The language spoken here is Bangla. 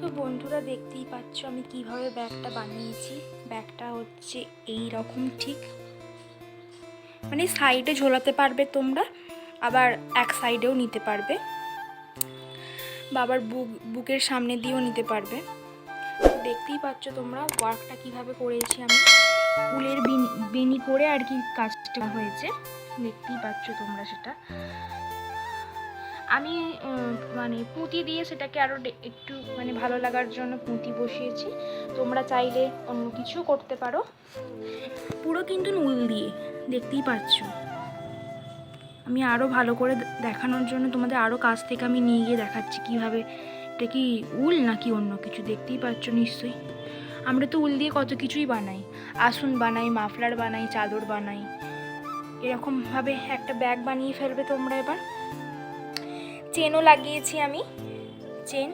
তো বন্ধুরা দেখতেই পাচ্ছ আমি কীভাবে ব্যাগটা বানিয়েছি। ব্যাগটা হচ্ছে এই রকম ঠিক। মানে সাইডে ঝোলাতে পারবে তোমরা, আবার এক সাইডেও নিতে পারবে। বাবার বুক, বুকের সামনে দিয়েও নিতে পারবে। দেখতেই পাচ্ছ তোমরা ওয়ার্কটা কীভাবে করেছি আমি। উলের বিনি, বেনি করে আর কি কাজটা হয়েছে। দেখতেই পাচ্ছ তোমরা সেটা। আমি মানে পুঁতি দিয়ে সেটাকে আরও একটু মানে ভালো লাগার জন্য পুঁতি বসিয়েছি। তোমরা চাইলে অন্য কিছু করতে পারো। পুরো কিন্তু উল দিয়ে, দেখতেই পাচ্ছ। আমি আরও ভালো করে দেখানোর জন্য তোমাদের আরও কাছ থেকে আমি নিয়ে গিয়ে দেখাচ্ছি কীভাবে। এটা কি উল নাকি অন্য কিছু? দেখতেই পাচ্ছ নিশ্চয়ই। আমরা তো উল দিয়ে কত কিছুই বানাই। আসন বানাই, মাফলার বানাই, চাদর বানাই। এরকমভাবে একটা ব্যাগ বানিয়ে ফেলবে তোমরা এবার। চেনও লাগিয়েছি আমি। চেন?